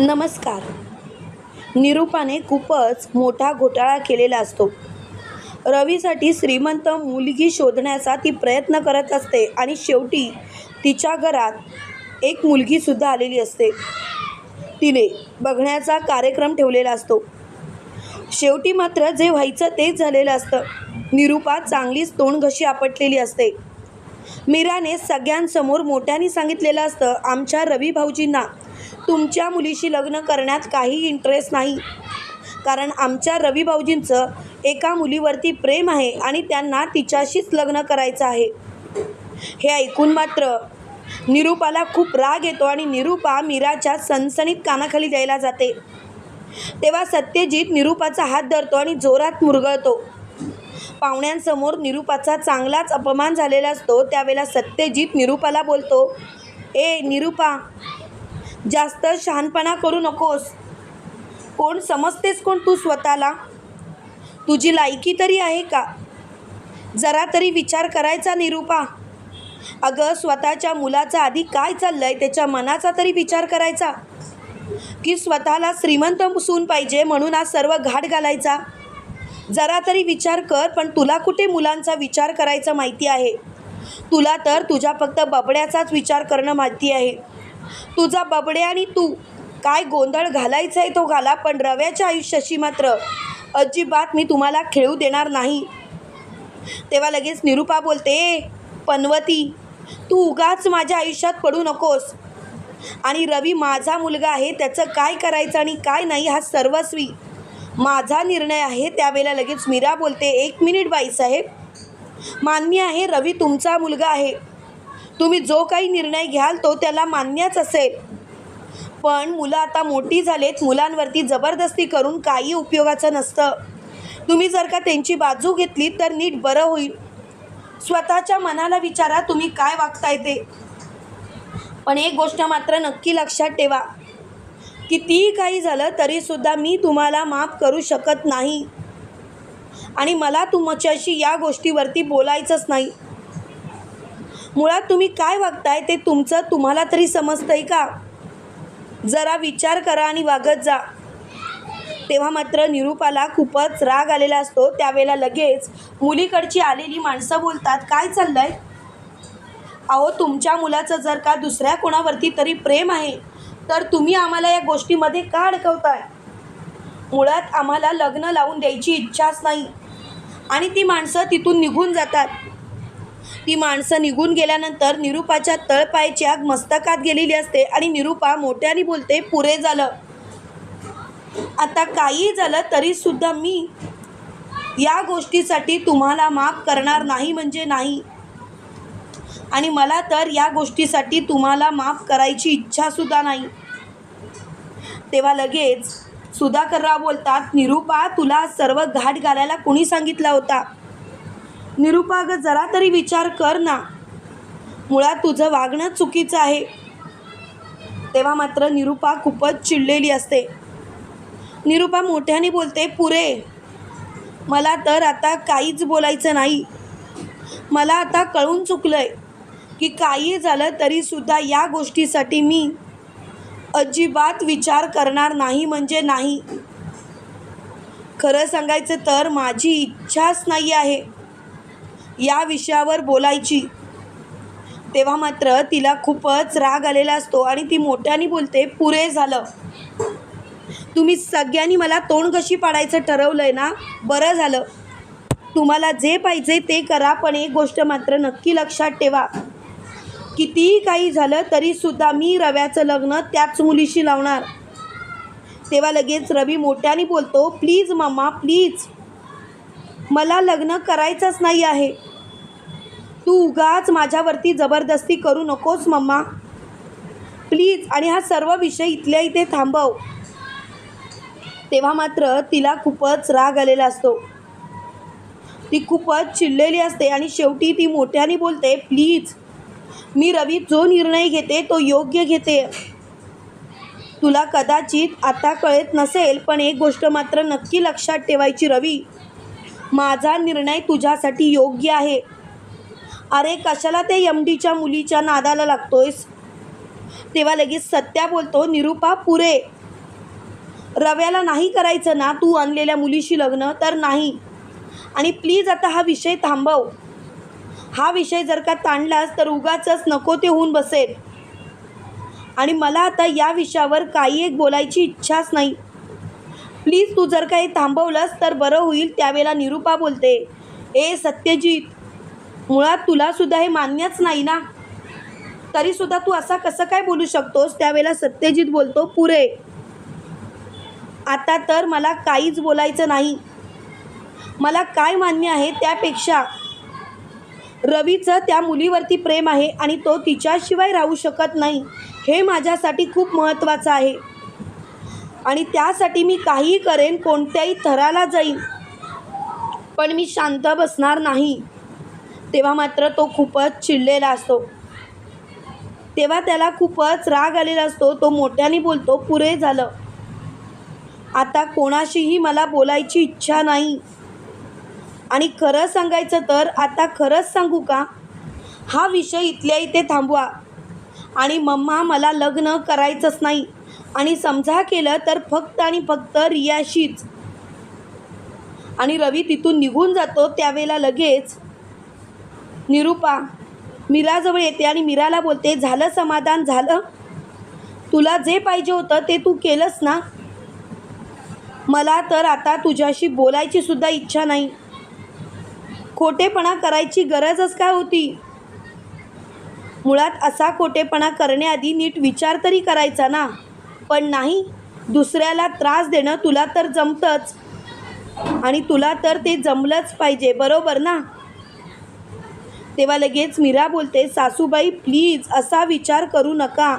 नमस्कार. निरूपाने खूपच मोठा घोटाळा केलेला असतो. रवीसाठी श्रीमंत मुलगी शोधण्याचा ती प्रयत्न करत असते आणि शेवटी तिच्या घरात एक मुलगीसुद्धा आलेली असते. तिने बघण्याचा कार्यक्रम ठेवलेला असतो. शेवटी मात्र जे व्हायचं तेच झालेलं असतं. निरूपा चांगलीच तोंडघशी आपटलेली असते. मीराने सगळ्यांसमोर मोठ्याने सांगितलेलं असतं आमच्या रवी भाऊजींना तुमच्या मुलीशी लग्न करण्यात काही इंटरेस्ट नाही. कारण आमच्या रवी भाऊजींचं एका मुलीवरती प्रेम आहे आणि त्यांना तिच्याशीच लग्न करायचं आहे. हे ऐकून मात्र निरूपाला खूप राग येतो आणि निरूपा मीराच्या सणसणीत कानाखाली द्यायला जाते. तेव्हा सत्यजित निरूपाचा हात धरतो आणि जोरात मुरगळतो. पाहुण्यांसमोर निरूपाचा चांगलाच अपमान झालेला असतो त्यावेळेला सत्यजित निरूपाला बोलतो ए निरूपा जास्त शहाणपणा करू नकोस. कोण समजतेस कोण तू स्वतःला? तुझी लायकी तरी आहे का? जरा तरी विचार करायचा निरूपा. अगं स्वतःच्या मुलाचा आधी काय चाललंय? त्याच्या मनाचा तरी विचार करायचा. की स्वतःला श्रीमंत सून पाहिजे म्हणून आज सर्व घाट घालायचा. जरा तरी विचार कर पण तुला कुठे मुलांचा विचार करायचा माहिती आहे? तुला तर तुझ्या फक्त बबड्याचाच विचार करणं माहिती आहे. तुझा बबडे आणि तू. काय गोंधळ घालायचा आहे तो घाला पण रव्याच्या आयुष्याशी मात्र अजिबात मी तुम्हाला खेळू देणार नाही. तेव्हा लगेच निरूपा बोलते पनवती तू उगाच माझ्या आयुष्यात पडू नकोस. आणि रवी माझा मुलगा आहे त्याचं काय करायचं आणि काय नाही हा सर्वस्वी. माझा निर्णय आहे. त्यावेळेला लगेच मीरा बोलते एक मिनिट बाईसाहेब. मान्य आहे रवी तुमचा मुलगा आहे. तुम्ही जो काही निर्णय घ्याल तो त्याला मान्यच असेल. पण मुलं आता मोठी झालेत मुलांवरती जबरदस्ती करून काही उपयोगाचं नसतं. तुम्ही जर का त्यांची बाजू घेतली तर नीट बरं होईल. स्वतःच्या मनाला विचारा तुम्ही काय वागताय ते. पण एक गोष्ट मात्र नक्की लक्षात ठेवा. कितीही काही झालं तरीसुद्धा मी तुम्हाला माफ करू शकत नाही. आणि मला तुमच्याशी या गोष्टीवरती बोलायचंच नाही. मुळात तुम्ही काय वागताय ते तुमचं तुम्हाला तरी समजतंय का? जरा विचार करा आणि वागत जा. तेव्हा मात्र निरूपाला खूपच राग आलेला असतो. त्यावेळेला लगेच मुलीकडची आलेली माणसं बोलतात काय चाललंय? अहो तुमच्या मुलाचं जर का दुसऱ्या कोणावरती तरी प्रेम आहे तर तुम्ही आम्हाला या गोष्टीमध्ये का अडकवताय? मुळात आम्हाला लग्न लावून द्यायची इच्छाच नाही. आणि ती माणसं तिथून निघून जातात. ती माणसं निघून गेल्यानंतर निरूपाच्या तळपायची आग मस्तकात गेलेली असते आणि निरूपा मोठ्याने बोलते पुरे झालं. आता काही झालं तरीसुद्धा मी या गोष्टीसाठी तुम्हाला माफ करणार नाही म्हणजे नाही. आणि मला तर या गोष्टीसाठी तुम्हाला माफ करायची इच्छासुद्धा नाही. तेव्हा लगेच सुधाकरराव बोलतात निरूपा तुला सर्व घाट घालायला कोणी सांगितला होता? निरुपा अगं जरा तरी विचार कर ना. मुळात तुझं वागणं चुकीचं आहे. तेव्हा मात्र निरुपा खूपच चिडलेली असते. निरुपा मोठ्याने बोलते पुरे मला तर आता काहीच बोलायचं नाही. मला आता कळून चुकलं आहे की काही झालं तरीसुद्धा या गोष्टीसाठी मी अजिबात विचार करणार नाही म्हणजे नाही. खरं सांगायचं तर माझी इच्छाच नाही आहे. या विषयावर बोलायची. तेव्हा मात्र तिला खूपच राग आलेला असतो आणि ती मोठ्याने बोलते पुरे झालं. तुम्ही सगळ्यांनी मला तोंड कशी पाडायचं ठरवलं आहे ना? बरं झालं. तुम्हाला जे पाहिजे ते करा पण एक गोष्ट मात्र नक्की लक्षात ठेवा. कितीही काही झालं तरीसुद्धा मी रव्याचं लग्न त्याच मुलीशी लावणार. तेव्हा लगेच रवी मोठ्याने बोलतो प्लीज मम्मा प्लीज. मला लग्न करायचंच नाही आहे. तू उगाच माझ्यावरती जबरदस्ती करू नकोस मम्मा. प्लीज आणि हा सर्व विषय इथल्या इथे थांबव. तेव्हा मात्र तिला खूपच राग आलेला असतो. ती खूपच चिडलेली असते आणि शेवटी ती मोठ्याने बोलते प्लीज मी रवी जो निर्णय घेते तो योग्य घेते. तुला कदाचित आता कळत नसेल पण एक गोष्ट मात्र नक्की लक्षात ठेवायची रवी. माझा निर्णय तुझ्यासाठी योग्य आहे. अरे कशाला ते एम डीच्या मुलीच्या नादाला लागतोयस? तेव्हा लगेच सत्या बोलतो निरूपा पुरे. रव्याला नाही करायचं ना तू आणलेल्या मुलीशी लग्न? तर नाही. आणि प्लीज आता हा विषय थांबव. हा विषय जर का ताणलास तर उगाचच नको ते होऊन बसेल. आणि मला आता या विषयावर काही एक बोलायची इच्छाच नाही. प्लीज तू जर काही थांबवलंस तर बरं होईल त्यावेळेला निरूपा बोलते ए सत्यजित मुळात तुलासुद्धा हे मान्यच नाही ना? तरीसुद्धा तू असा कसं काय बोलू शकतोस? त्यावेळेला सत्यजित बोलतो पुरे आता तर मला काहीच बोलायचं नाही. मला काय मान्य आहे त्यापेक्षा रवीचं त्या मुलीवरती प्रेम आहे आणि तो तिच्याशिवाय राहू शकत नाही हे माझ्यासाठी खूप महत्त्वाचं आहे. आणि त्यासाठी मी काहीही करेन कोणत्याही थराला जाईन. पण मी शांत बसणार नाही. तेव्हा मात्र तो खूपच चिडलेला असतो. तेव्हा त्याला खूपच राग आलेला असतो. तो मोठ्याने बोलतो पुरे झालं. आता कोणाशीही मला बोलायची इच्छा नाही. आणि खरं सांगायचं तर आता खरंच सांगू का? हा विषय इथल्या इथे थांबवा. आणि मम्मा मला लग्न करायचंच नाही. आणि समजा केलं तर फक्त आणि फक्त रियाशीच. आणि रवी तिथून निघून जातो त्यावेळेला लगेच निरूपा मीराजवळ येते आणि मीराला बोलते झालं समाधान झालं. तुला जे पाहिजे होतं ते तू केलंस ना? मला तर आता तुझ्याशी बोलायची सुद्धा इच्छा नाही. खोटेपणा करायची गरजच काय होती? मुळात असा खोटेपणा करण्याआधी नीट विचार तरी करायचा ना? पण नाही दुसऱ्याला त्रास देणं तुला तर जमतंच. आणि तुला तर ते जमलंच पाहिजे बरोबर ना? तेव्हा लगेच मीरा बोलते सासूबाई प्लीज असा विचार करू नका.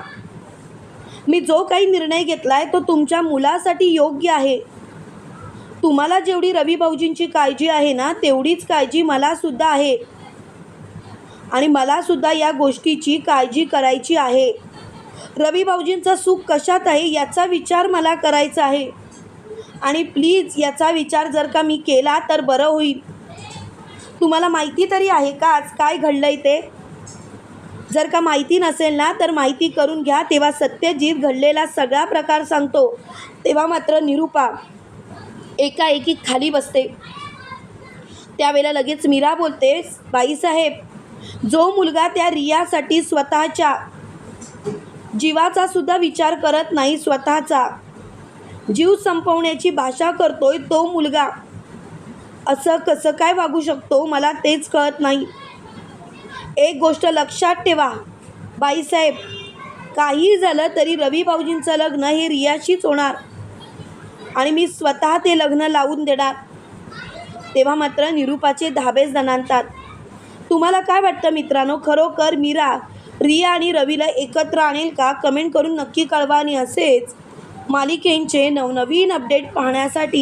मी जो काही निर्णय घेतला आहे तो तुमच्या मुलासाठी योग्य आहे. तुम्हाला जेवढी रवी भाऊजींची काळजी आहे ना तेवढीच काळजी मलासुद्धा आहे. आणि मलासुद्धा या गोष्टीची काळजी करायची आहे. रवी भाऊजींचं सुख कशात आहे याचा विचार मला करायचा आहे. आणि प्लीज याचा विचार जर का मी केला तर बरं होईल. तुम्हाला माहिती तरी आहे का आज काय घडलं आहे ते? जर का माहिती नसेल ना तर माहिती करून घ्या. तेव्हा सत्यजित घडलेला सगळा प्रकार सांगतो. तेव्हा मात्र निरूपा एकाएकी खाली बसते. त्यावेळेला लगेच मीरा बोलते बाईसाहेब जो मुलगा त्या रियासाठी स्वतःच्या जीवाचा सुद्धा विचार करत नाही स्वतःचा जीव संपवण्याची भाषा करतोय तो मुलगा असं कसं काय वागू शकतो? मला तेच कळत नाही. एक गोष्ट लक्षात ठेवा बाईसाहेब. काही झालं तरी रवी भाऊजींचं लग्न हे रियाशीच होणार. आणि मी स्वतः ते लग्न लावून देणार. तेव्हा मात्र निरूपाचे धाबेच दणाणतात तुम्हाला काय वाटतं मित्रांनो? खरोखर मीरा रिया आणि रवीला एकत्र आणेल का? कमेंट करून नक्की कळवा आणि असेच मालिकेंचे नवनवीन अपडेट पाहण्यासाठी.